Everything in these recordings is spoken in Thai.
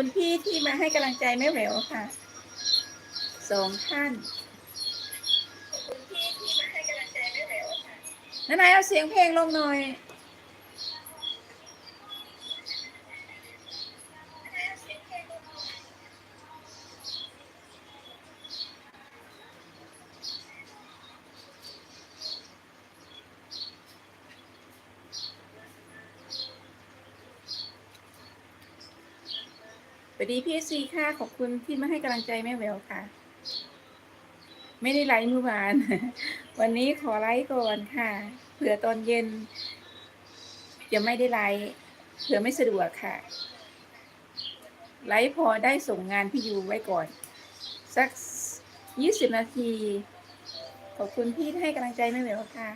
คุณพี่ที่มาให้กำลังใจแม่แหววค่ะสองท่านขอบคุณพี่ที่มาให้กำลังใจแม่แหววค่ะนานายเอาเสียงเพลงลงหน่อย สวัสดีพี่ซีค่ะ ขอบคุณที่มาให้กำลังใจแม่แววค่ะ ไม่ได้ไลฟ์เมื่อวาน วันนี้ขอไลฟ์ก่อนค่ะ เผื่อตอนเย็นจะไม่ได้ไลฟ์เผื่อไม่สะดวกค่ะ ไลฟ์พอได้ส่งงานพี่ยูไว้ก่อน สักยี่สิบนาที ขอบคุณพี่ที่ให้กำลังใจแม่แววค่ะ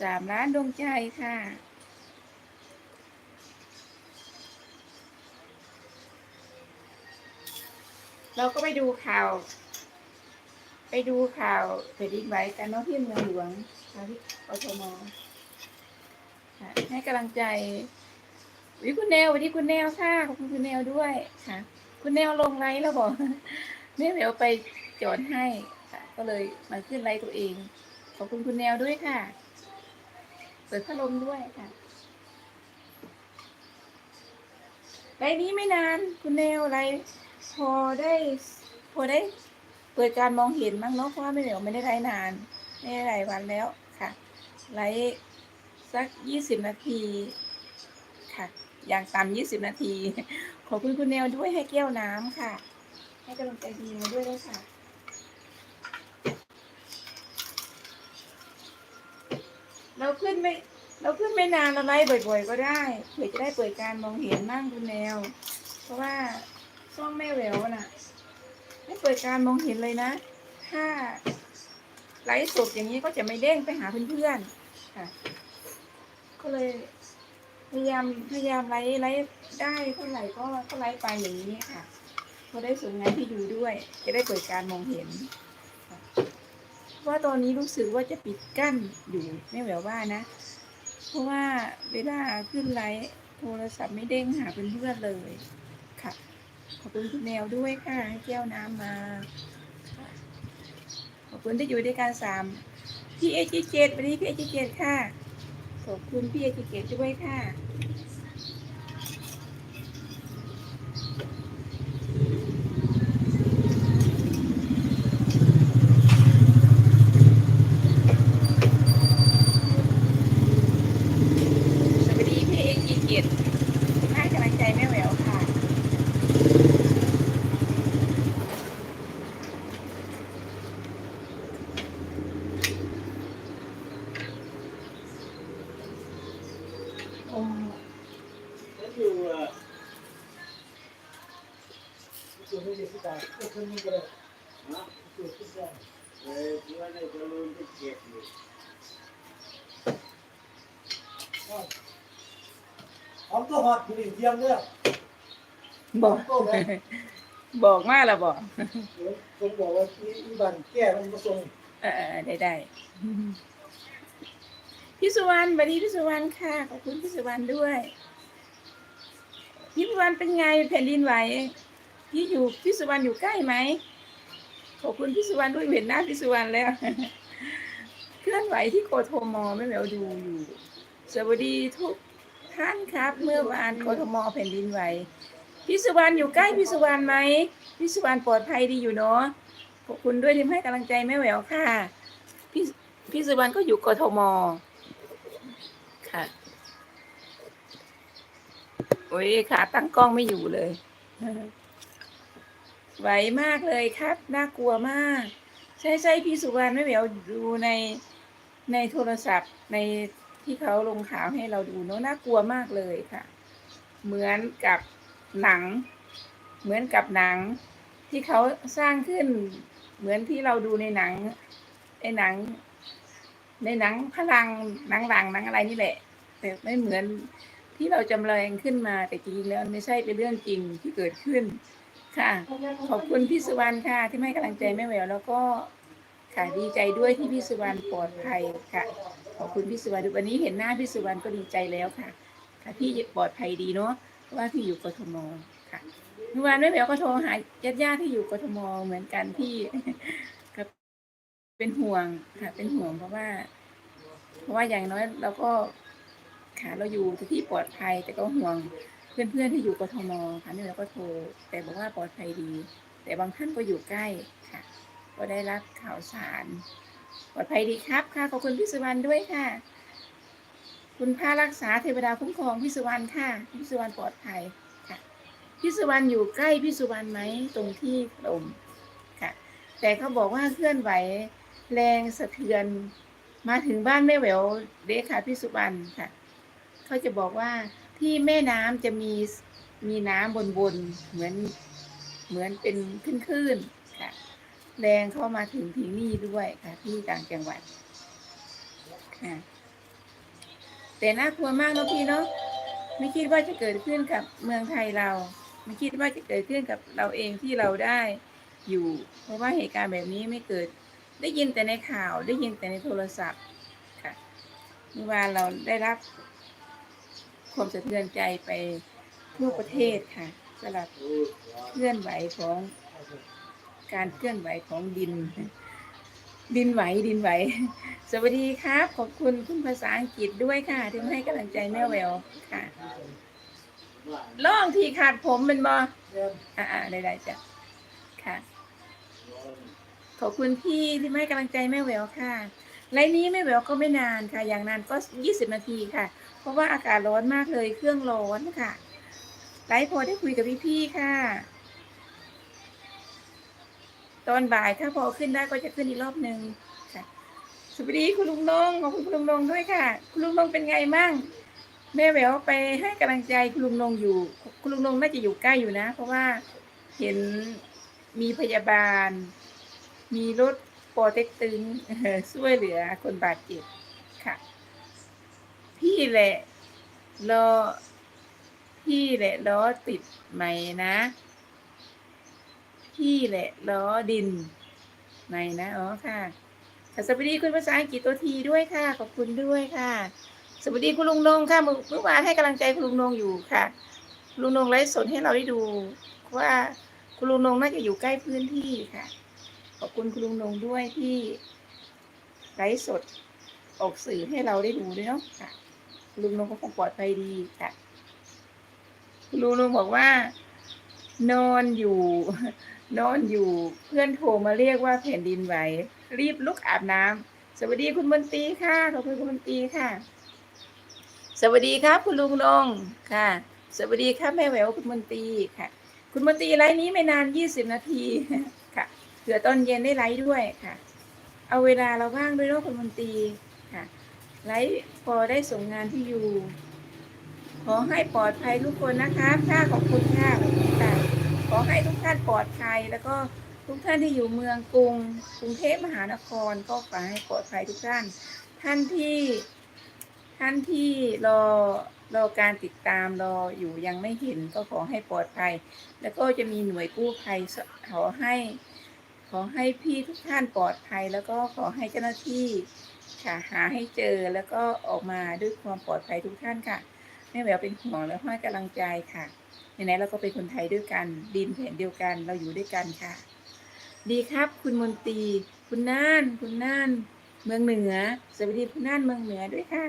สามล้านดวงใจค่ะ เราก็ไปดูข่าว ไปดูข่าวแผ่นดินไหวกันเนาะที่เมืองหลวงค่ะที่กทมให้กำลังใจวิคุณแนวสวัสดีคุณแนวค่ะขอบคุณคุณแนวด้วยค่ะ คุณแนวลงไลฟ์แล้วบอกแม่เดี๋ยวไปจอดให้ค่ะ ก็เลยมาขึ้นไลฟ์ตัวเอง ขอบคุณคุณแนวด้วยค่ะ เปิดพัดลมด้วยค่ะไลฟ์นี้ไม่นานคุณแนวไลฟ์ พอได้พอได้เปิดการมองเห็นบ้างเนาะเพราะว่าไม่เดี๋ยวไม่ได้ไลฟ์นาน ไม่ได้ไลฟ์วันแล้วค่ะไลฟ์สักยี่สิบนาทีค่ะ อย่างต่ำยี่สิบนาที ขอบคุณคุณแนวด้วยให้แก้วน้ำค่ะ ให้กำลังใจดีมาด้วยด้วยค่ะเราขึ้นไม่เราขึ้นไม่นานเราไลฟ์บ่อย ๆ ก็ได้เผื่อจะได้เปิดการมองเห็นมั่งคุณแนว เพราะว่า ช่องแม่แหววน่ะ ไม่เปิดการมองเห็นเลยนะ ถ้าไลฟ์สดอย่างนี้ก็จะไม่เด้งไปหาเพื่อนๆค่ะ ก็เลยพยายามพยายามไลฟ์ไลฟ์ได้เท่าไหร่ก็ก็ไลฟ์ไปอย่างนี้ค่ะพอได้ส่งงานที่ดูด้วย จะได้เปิดการมองเห็นว่าตอนนี้รู้สึกว่าจะปิดกั้นอยู่ไม่แหววว่านะ เพราะว่าเวลาขึ้นไลฟ์โทรศัพท์ไม่เด้งหาเพื่อนๆเลย อบคุณพี่แมวด้วยค่ะให้แก้วน้ำมา ขอบคุณที่อยู่ด้วยกันสามพี่เอจิเจตวันนี้พี่เอจิเจตค่ะ ขอบคุณพี่เอจิเจตด้วยค่ะ สวัสดีพี่เอจีเจ็ดให้กำลังใจแม่แหววค่ะ แล้วอยู่เอ่ออยู่ไม่ได้ที่ตายก็คนนี้ก็ได้นะอยู่ที่ตาย เออที่ว่าในกระลุนที่เก็บอยู่ของตัวหอดอยู่เทียมเนี่ยบอกบอกมาแล้วบอกคนบอกว่าที่อีบันแก้มันมาส่งเออได้ได้พี่สุวรรณสวัสดีพี่สุวรรณค่ะขอบคุณพี่สุวรรณด้วยพี่สุวรรณเป็นไงแผ่นดินไหว พี่อยู่พี่สุวรรณอยู่ใกล้ไหมขอบคุณพี่สุวรรณด้วยเห็นหน้าพี่สุวรรณแล้ว เคลื่อนไหวที่โกทมอไม่แมวดูอยู่สวัสดีทุกท่านครับ เมื่อวานโกทมอแผ่นดินไหวพี่สุวรรณอยู่ใกล้พี่สุวรรณไหมพี่สุวรรณปลอดภัยดีอยู่เนาะขอบคุณด้วยที่ให้กำลังใจแม่แหววค่ะพี่พี่สุวรรณก็อยู่กทมค่ะโอ้ยขาตั้งกล้องไม่อยู่เลย ไหวมากเลยครับ น่ากลัวมาก ใช่ใช่พี่สุวรรณแม่แหววดูในในโทรศัพท์ในที่เขาลงข่าวให้เราดูเนอะน่ากลัวมากเลยค่ะ เหมือนกับหนัง เหมือนกับหนัง ที่เขาสร้างขึ้น เหมือนที่เราดูในหนังในหนัง ในหนังพลังหนังหลังหนังอะไรนี่แหละ แต่ไม่เหมือนที่เราจำแรงขึ้นมาแต่จริงแล้วไม่ใช่เป็นเรื่องจริงที่เกิดขึ้น ค่ะ ขอบคุณพี่สุวรรณค่ะ ที่ให้กำลังใจแม่แหววแล้วก็ค่ะดีใจด้วยที่พี่สุวรรณปลอดภัยค่ะ ขอบคุณพี่สุวรรณวันนี้เห็นหน้าพี่สุวรรณก็ดีใจแล้วค่ะ ค่ะพี่ปลอดภัยดีเนาะเพราะว่าพี่อยู่กทมค่ะเมื่อวานแม่แหววก็โทรหาญาติญาติที่อยู่กทมเหมือนกันที่ก็เป็นห่วงค่ะ เป็นห่วงเพราะว่า เพราะว่าอย่างน้อยเราก็ค่ะเราอยู่ที่ปลอดภัยแต่ก็ห่วง เพื่อนๆที่อยู่กทมค่ะนี่เราก็โทร แต่บอกว่าปลอดภัยดี แต่บางท่านก็อยู่ใกล้ค่ะ ก็ได้รับข่าวสารปลอดภัยดีครับค่ะขอบคุณพี่สุวรรณด้วยค่ะ คุณพารักษาเทวดาคุ้มครองพี่สุวรรณค่ะพี่สุวรรณปลอดภัยค่ะพี่สุวรรณอยู่ใกล้พี่สุวรรณไหมตรงที่ลมค่ะ แต่เขาบอกว่าเคลื่อนไหวแรงสะเทือน มาถึงบ้านแม่แหววเด็กค่ะพี่สุวรรณค่ะเขาจะบอกว่า ที่แม่น้ำจะมีมีน้ำบนบนเหมือนเหมือนเป็นคลื่นค่ะ แรงเข้ามาถึงถึงนี่ด้วยค่ะ ที่ต่างจังหวัดค่ะแต่น่ากลัวมากเนาะพี่เนาะไม่คิดว่าจะเกิดขึ้นกับเมืองไทยเรา ไม่คิดว่าจะเกิดขึ้นกับเราเองที่เราได้อยู่ เพราะว่าเหตุการณ์แบบนี้ไม่เกิด ได้ยินแต่ในข่าวได้ยินแต่ในโทรศัพท์ค่ะเมื่อวานเราได้รับ ความสะเทือนใจไปทั่วประเทศค่ะสำหรับเคลื่อนไหวของการเคลื่อนไหวของดิน ดินไหวดินไหว สวัสดีครับ ขอบคุณคุณภาษาอังกฤษด้วยค่ะ ที่ให้กำลังใจแม่แววค่ะล่องทีขาดผมเป็นบอเรียนอ่าๆได้ๆจ้ะค่ะ ขอบคุณพี่ที่ให้กำลังใจแม่แววค่ะไลน์นี้แม่แววก็ไม่นานค่ะ อย่างนานก็ยี่สิบนาทีค่ะ ราะว่าอากาศร้อนมากเลยเครื่องร้อนค่ะ ไลฟ์พอได้คุยกับพี่ๆค่ะ ตอนบ่ายถ้าพอขึ้นได้ก็จะขึ้นอีกรอบหนึ่งค่ะ สวัสดีคุณลุงนงขอบคุณคุณลุงนงด้วยค่ะ คุณลุงนงเป็นไงมั่งแม่แหววไปให้กำลังใจคุณลุงนงอยู่ คุณลุงนงน่าจะอยู่ใกล้อยู่นะ เพราะว่าเห็นมีพยาบาล มีรถปอเต็กตึงช่วยเหลือคนบาดเจ็บค่ะ พี่แหละรอพี่แหละล้อติดไหมนะ พี่แหละล้อดินไหมนะอ๋อค่ะค่ะสวัสดีคุณภาษาอังกฤษตัวทีด้วยค่ะ ขอบคุณด้วยค่ะ สวัสดีคุณลุงนงค่ะเมื่อวานให้กำลังใจคุณลุงนงอยู่ค่ะ ลุงนงไลฟ์สดให้เราได้ดูว่าคุณลุงนงน่าจะอยู่ใกล้พื้นที่ค่ะ ขอบคุณคุณลุงนงด้วยที่ไลฟ์สดออกสื่อให้เราได้ดูด้วยเนาะค่ะ ลุงนงก็คงปลอดภัยดีค่ะคุณลุงนงบอกว่า นอนอยู่ นอนอยู่เพื่อนโทรมาเรียกว่าแผ่นดินไหวรีบลุกอาบน้ำสวัสดีคุณมนตรีค่ะขอบคุณคุณมนตรีค่ะ สวัสดีครับ คุณลุงนงค่ะ สวัสดีครับแม่แหววคุณมนตรีค่ะ คุณมนตรีไลฟ์นี้ไม่นานยี่สิบนาทีค่ะเผื่อตอนเย็นได้ไลฟ์ด้วยค่ะ เอาเวลาเราว่างด้วยเนาะคุณมนตรี ไลฟ์พอได้ส่งงานที่อยู่ ขอให้ปลอดภัยทุกคนนะคะค่ะขอบคุณค่ะขอบคุณค่ะขอให้ทุกท่านปลอดภัย แล้วก็ทุกท่านที่อยู่เมืองกรุงกรุงเทพมหานครก็ขอให้ปลอดภัยทุกท่าน ท่านที่ท่านที่รอรอการติดตามรออยู่ยังไม่เห็นก็ขอให้ปลอดภัย แล้วก็จะมีหน่วยกู้ภัยขอให้ ขอให้พี่ทุกท่านปลอดภัย แล้วก็ขอให้เจ้าหน้าที่ ค่ะ หาให้เจอแล้วก็ออกมาด้วยความปลอดภัยทุกท่านค่ะแม่แหววเป็นห่วงและให้กำลังใจค่ะไหนๆเราก็เป็นคนไทยด้วยกัน ดินแผ่นเดียวกันเราอยู่ด้วยกันค่ะ ดีครับคุณมนตรีคุณน่าน คุณน่าน เมืองเหนือ สวัสดีคุณน่านเมืองเหนือด้วยค่ะ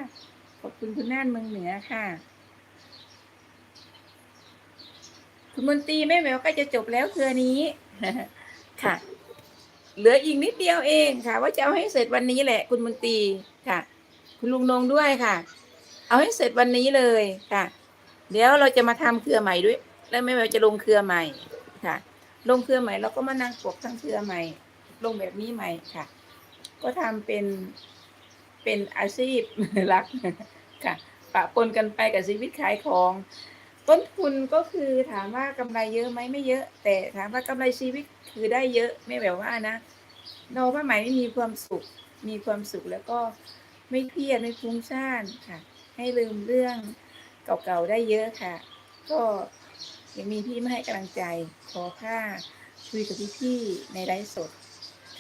ขอบคุณคุณน่านเมืองเหนือค่ะ คุณมนตรีแม่แหววก็จะจบแล้วเครือนี้ค่ะ เหลืออีกนิดเดียวเองค่ะ ว่าจะเอาให้เสร็จวันนี้แหละ คุณมนตรีค่ะ คุณลุงนงด้วยค่ะ เอาให้เสร็จวันนี้เลยค่ะ เดี๋ยวเราจะมาทำเครือใหม่ด้วย แล้วแม่แหววจะลงเครือใหม่ค่ะ ลงเครือใหม่เราก็มานั่งปกทั้งเครือใหม่ ลงแบบนี้ใหม่ค่ะ ก็ทำเป็นเป็นอาชีพหลักค่ะปะปนกันไปกับชีวิตขายของ ต้นทุนก็คือถามว่ากำไรเยอะไหมไม่เยอะ แต่ถามว่ากำไรชีวิตคือได้เยอะไม่แบบว่านะเราผ้าไหมไม่มีความสุข มีความสุขแล้วก็ไม่เครียดไม่ฟุ้งซ่านค่ะ ให้ลืมเรื่องเก่าๆได้เยอะค่ะ ก็ยังมีพี่มาให้กำลังใจขอค่าคุยกับพี่ๆในไลฟ์สด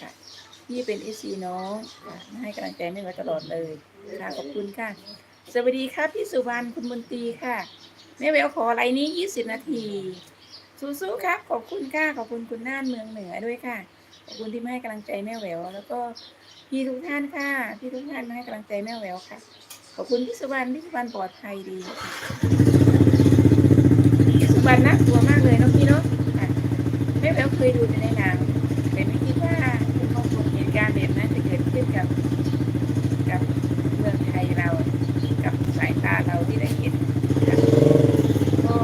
ค่ะพี่เป็นเอซีน้องค่ะมาให้กำลังใจไม่มาตลอดเลยค่ะขอบคุณค่ะ สวัสดีค่ะพี่สุวรรณคุณมนตรีค่ะ แม่แววขอไลน์นี้ยี่สิบนาที สู้ๆครับ ขอบคุณค่ะขอบคุณคุณน่านเมืองเหนือด้วยค่ะ ขอบคุณที่มาให้กำลังใจแม่แววแล้วก็พี่ทุกท่านค่ะพี่ทุกท่านมาให้กำลังใจแม่แววค่ะ ขอบคุณพี่สุวรรณพี่สุวรรณปลอดภัยดีพี่สุวรรณน่ากลัวมากเลยเนาะพี่เนาะแม่แววเคยดูแต่ในหนังแต่ไม่คิดว่าเหตุการณ์แบบนั้นจะเกิดขึ้นกับ กับเมืองไทยเรา กับสายตาเราที่ได้เห็นค่ะก็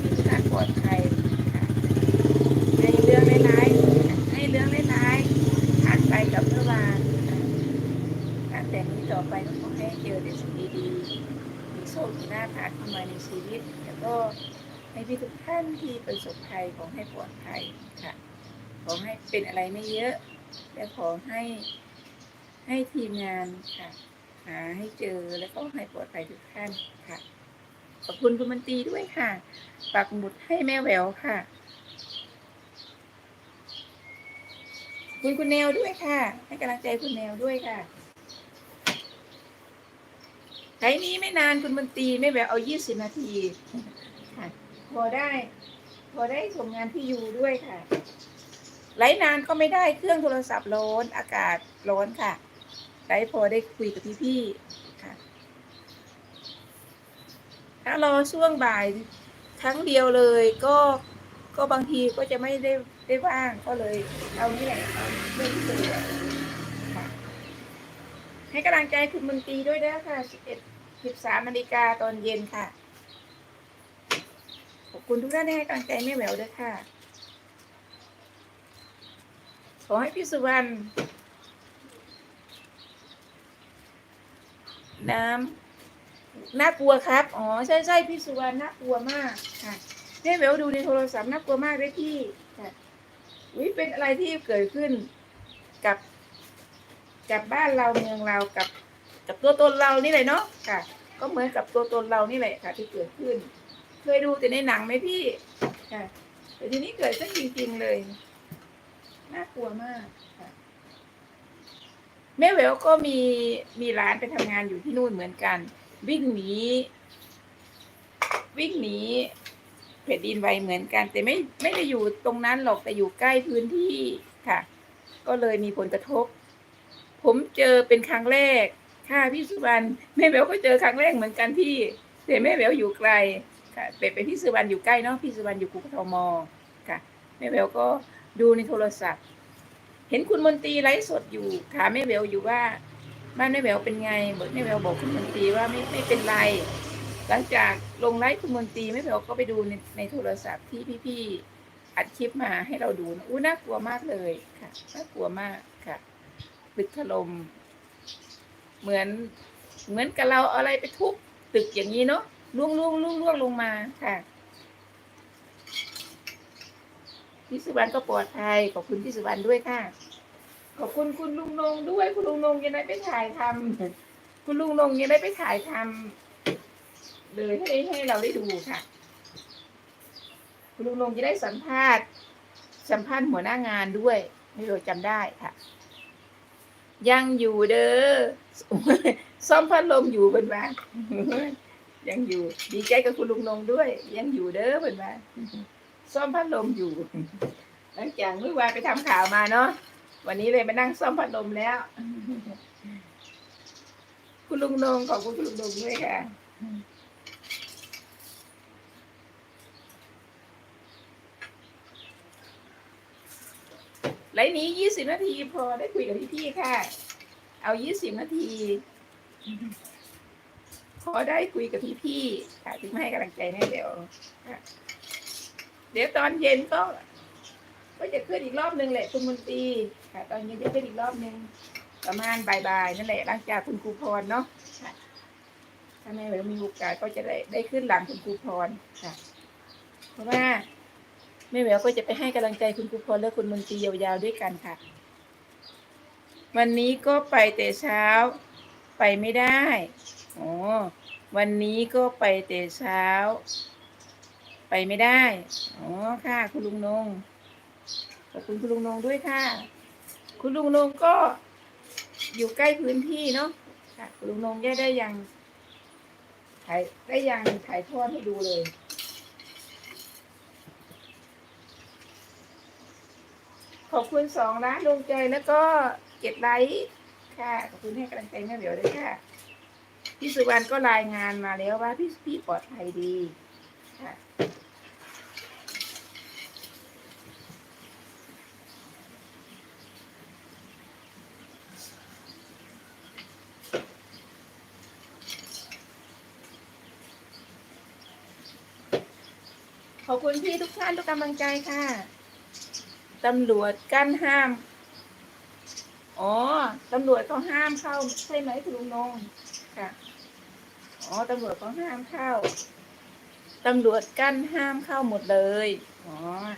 มีทุกท่านปลอดภัยค่ะให้เรื่องร้ายๆให้เรื่องร้ายๆผ่านไปกับเมื่อวานค่ะการแต่งนี้ต่อไปก็ขอให้เจอแต่สิ่งดีๆมีโชคมีลาภผ่านเข้ามาในชีวิต แล้วก็ให้พี่ทุกท่านที่ประสบภัยขอให้ปลอดภัยค่ะ ขอให้เป็นอะไรไม่เยอะ และขอให้ให้ทีมงานค่ะ หาให้เจอแล้วก็ให้ปลอดภัยทุกท่านค่ะ ขอบคุณคุณมันตีด้วยค่ะ ปักหมุดให้แม่แหววค่ะคุณคุณแนวด้วยค่ะ ให้กำลังใจคุณแนวด้วยค่ะไช้นี้ไม่นานคุณมันตรีแม่แหววเอายี่สิบนาทีค่ะพอได้ พอได้ส่งงานพี่ยูด้วยค่ะ ไลฟ์นานก็ไม่ได้เครื่องโทรศัพท์ร้อนอากาศร้อนค่ะได้พอได้คุยกับพี่ๆค่ะ ถ้ารอช่วงบ่ายครั้งเดียวเลยก็ก็บางทีก็จะไม่ได้ได้ว่างก็เลยเอานี่แหละเอาเรื่องที่เจอค่ะให้กำลังใจคุณมนตรีด้วยนะค่ะ 11 13นาฬิกาตอนเย็นค่ะ ขอบคุณทุกท่านที่ให้กำลังใจแม่แหววด้วยค่ะ ขอให้พี่สุวรรณน้ำน่ากลัวครับ อ๋อ ใช่ใช่พี่สุวรรณน่ากลัวมากค่ะแม่แหววดูในโทรศัพท์น่ากลัวมากเลยพี่ค่ะวิเป็นอะไรที่เกิดขึ้นกับกับบ้านเราเมืองเรากับกับตัวตนเรานี่แหละเนาะค่ะ ก็เหมือนกับตัวตนเรานี่แหละค่ะ ที่เกิดขึ้น เคยดูแต่ในหนังไหมพี่ค่ะแต่ทีนี้เกิดขึ้นจริง ๆ เลย น่ากลัวมากค่ะแม่แววก็มีมีร้านไปทำงานอยู่ที่นู่นเหมือนกัน วิ่งหนีวิ่งหนีแผ่นดินไหวเหมือนกัน แต่ไม่ไม่ได้อยู่ตรงนั้นหรอกแต่อยู่ใกล้พื้นที่ค่ะ ก็เลยมีผลกระทบ ผมเจอเป็นครั้งแรก ค่ะพี่สุวรรณแม่แววก็เจอครั้งแรกเหมือนกันพี่แต่แม่แววอยู่ไกลค่ะแต่เป็นพี่สุวรรณอยู่ใกล้เนาะพี่สุวรรณอยู่กรุงทมค่ะแม่แววก็ ดูในโทรศัพท์ เห็นคุณมนตรีไลฟ์สดอยู่ถามแม่แววอยู่ว่าบ้านแม่แววเป็นไงบอกแม่แววบอกคุณมนตรีว่าไม่ไม่เป็นไร หลังจากลงไลฟ์คุณมนตรีแม่แววก็ไปดูในในโทรศัพท์ที่พี่ๆอัดคลิปมาให้เราดูอู้น่ากลัวมากเลยค่ะน่ากลัวมากค่ะตึกถล่มเหมือนเหมือนกับเราเอาอะไรไปทุบตึกอย่างนี้เนาะล่วงล่วงล่วงล่วงลงมาค่ะ พี่สุวรรณก็ปลอดภัยขอบคุณพี่สุวรรณด้วยค่ะ ขอบคุณคุณลุงนงด้วยคุณลุงนงยังได้ไปถ่ายทำคุณลุงนงยังได้ไปถ่ายทำเลยให้ให้เราได้ดูค่ะ คุณลุงนงจะได้สัมภาษณ์ สัมภาษณ์หัวหน้างานด้วยนี่เราจำได้ค่ะ ยังอยู่เด้อซ่อมพัดลมอยู่เป็นบ้ายังอยู่ ดีใจกับคุณลุงนงด้วย ยังอยู่เด้อเป็นบ้า ซ่อมพัดลมอยู่ หลังจากเมื่อวานไปทำข่าวมาเนาะวันนี้เลยมานั่งซ่อมพัดลมแล้ว คุณลุงนงขอบคุณคุณลุงนงด้วยค่ะไลน์นี้ยี่สิบนาทีพอได้คุยกับพี่ๆค่ะ เอายี่สิบนาที พอได้คุยกับพี่ๆค่ะถึงไม่ให้กำลังใจแม่เดี๋ยวค่ะ ดี๋ยวตอนเย็นก็ ก็จะขึ้นอีกรอบหนึ่งแหละคุณมนตรีค่ะ ตอนเย็นจะขึ้นอีกรอบหนึ่งประมาณบ่ายๆนั่นแหละหลังจากคุณครูพรเนาะถ้าแม่เรามีโอกาสก็จะได้ได้ขึ้นหลังคุณครูพรค่ะ เพราะว่าแม่แหววก็จะไปให้กำลังใจคุณครูพรและคุณมนตรียาวๆด้วยกันค่ะ วันนี้ก็ไปแต่เช้าไปไม่ได้อ๋อวันนี้ก็ไปแต่เช้า ไปไม่ได้ อ๋อ ค่ะ คุณลุงนง ขอบคุณคุณลุงนงด้วยค่ะ คุณลุงนงก็อยู่ใกล้พื้นที่เนาะ ค่ะ คุณลุงนงได้ได้ยังถ่ายได้ยังถ่ายทอดให้ดูเลย ขอบคุณสองล้านดงใจแล้วก็เจ็ดไลค์ค่ะ ขอบคุณให้กำลังใจแม่เดียวด้วยค่ะ พี่สุวรรณก็รายงานมาแล้วว่าพี่พี่ปลอดภัยดี ขอบคุณพี่ทุกท่านทุกกำลังใจค่ะ ตำรวจกั้นห้าม อ๋อ ตำรวจเขาห้ามเข้าใช่ไหมคุณลุงนงค่ะ อ๋อ ตำรวจเขาห้ามเข้า ตำรวจกั้นห้ามเข้าหมดเลย อ๋อ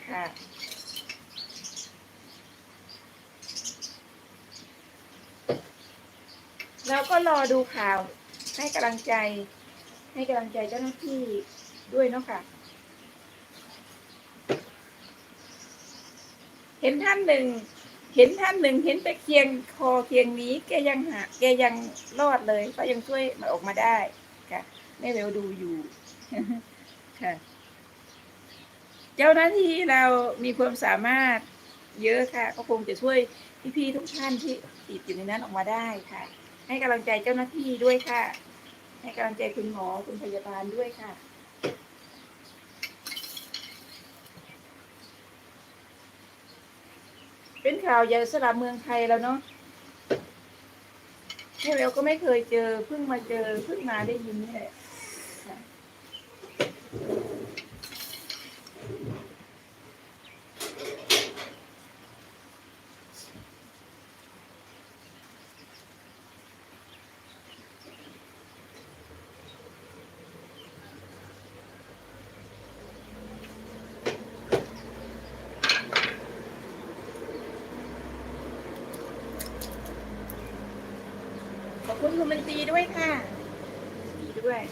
ค่ะเราก็รอดูข่าวให้กำลังใจ ให้กำลังใจเจ้าหน้าที่ด้วยเนาะค่ะ เห็นท่านหนึ่ง เห็นท่านหนึ่ง เห็นไปเคียงคอเคียงนี้ แกยังหาแกยังรอดเลยก็ยังช่วยมันออกมาได้ค่ะแม่เวลดูอยู่ค่ะ เจ้าหน้าที่เรามีความสามารถเยอะค่ะ ก็คงจะช่วยพี่ๆทุกท่านที่ติดอยู่ในนั้นออกมาได้ค่ะ ให้กำลังใจเจ้าหน้าที่ด้วยค่ะ ให้กำลังใจคุณหมอคุณพยาบาลด้วยค่ะ เป็นข่าวใหญ่สำหรับเมืองไทยแล้วเนาะแม่เวลก็ไม่เคยเจอเพิ่งมาเจอเพิ่งมาได้ยินนี่แหละขอบคุณคุณมันตรีด้วยค่ะดีด้วย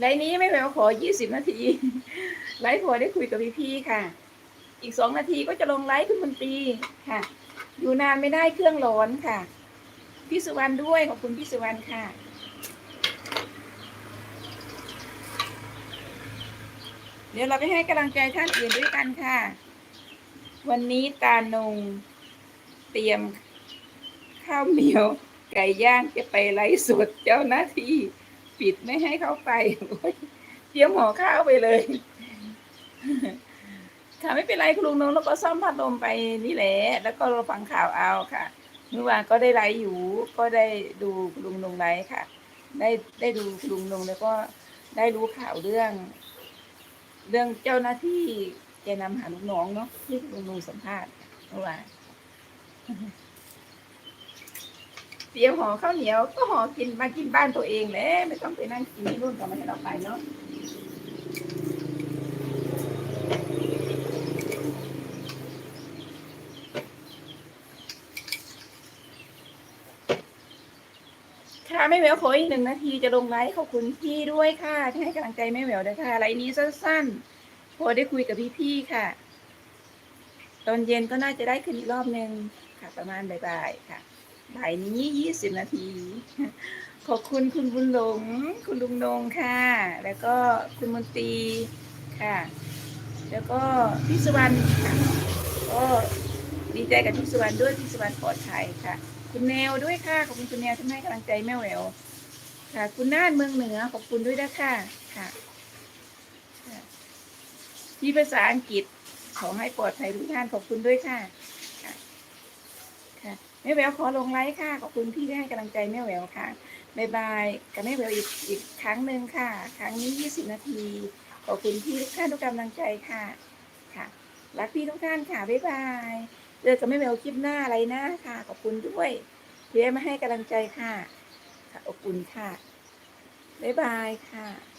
ไลน์นี้ไม่แปลว่าขอ 20 นาที ไลฟ์พอได้คุยกับพี่ๆค่ะ อีกสองนาทีก็จะลงไลฟ์คุณมนตรีค่ะ อยู่นานไม่ได้เครื่องร้อนค่ะ พี่สุวรรณด้วย ขอบคุณพี่สุวรรณค่ะ เดี๋ยวเราไปให้กำลังใจท่านอื่นด้วยกันค่ะ วันนี้ตาหนงเตรียมข้าวเหนียวไก่ย่างจะไปไลฟ์สดเจ้าหน้าที่ ปิดไม่ให้เขาไปเตรียมห่อข้าวไปเลยค่ะไม่เป็นไรคุณลุงนงแล้วก็ซ่อมพัดลมไปนี่แหละ แล้วก็เราฟังข่าวเอาค่ะ เมื่อวานก็ได้ไลฟ์อยู่ ก็ได้ดูคุณลุงนงไลฟ์ค่ะ ได้ได้ดูคุณลุงนงแล้วก็ได้รู้ข่าวเรื่อง เรื่องเจ้าหน้าที่แกนำหาลูกน้องเนาะที่คุณลุงนงสัมภาษณ์เมื่อวาน เตรียมห่อข้าวเหนียวก็ห่อกินมากินบ้านตัวเองแหละไม่ต้องไปนั่งกินที่นู่นก็ไม่ให้เราไปเนาะค่ะแม่แหววขออีกหนึ่งนาทีจะลงไลฟ์ขอบคุณพี่ด้วยค่ะที่ให้กำลังใจแม่แหววด้วยค่ะไลฟ์นี้สั้นๆ พอได้คุยกับพี่ๆค่ะ ตอนเย็นก็น่าจะได้ขึ้นอีกรอบหนึ่งค่ะ ประมาณบ่ายๆค่ะ บ่ายนี้ยี่สิบนาที ขอบคุณคุณบุญหลง คุณลุงนงค่ะ แล้วก็คุณมนตรีค่ะ แล้วก็พี่สุวรรณค่ะ ก็ดีใจกับพี่สุวรรณด้วยพี่สุวรรณปลอดภัยค่ะ คุณแนวด้วยค่ะ ขอบคุณคุณแนวที่ให้กำลังใจแม่แหววค่ะ คุณน่านเมืองเหนือ ขอบคุณด้วยนะค่ะค่ะที่ภาษาอังกฤษขอให้ปลอดภัยทุกท่านขอบคุณด้วยค่ะ แม่แววขอลงไลค์ค่ะขอบคุณที่ได้ให้กำลังใจแม่แววค่ะบายบายกับแม่แววอีกอีกครั้งหนึ่งค่ะ ครั้งนี้ยี่สิบนาทีขอบคุณพี่ทุกท่านทุกกำลังใจค่ะค่ะรักพี่ทุกท่านค่ะบ๊ายบายเจอกับแม่แววคลิปหน้าอะไรนะค่ะ ขอบคุณด้วยที่ได้มาให้กำลังใจค่ะค่ะอบอุ่นค่ะบ๊ายบายค่ะ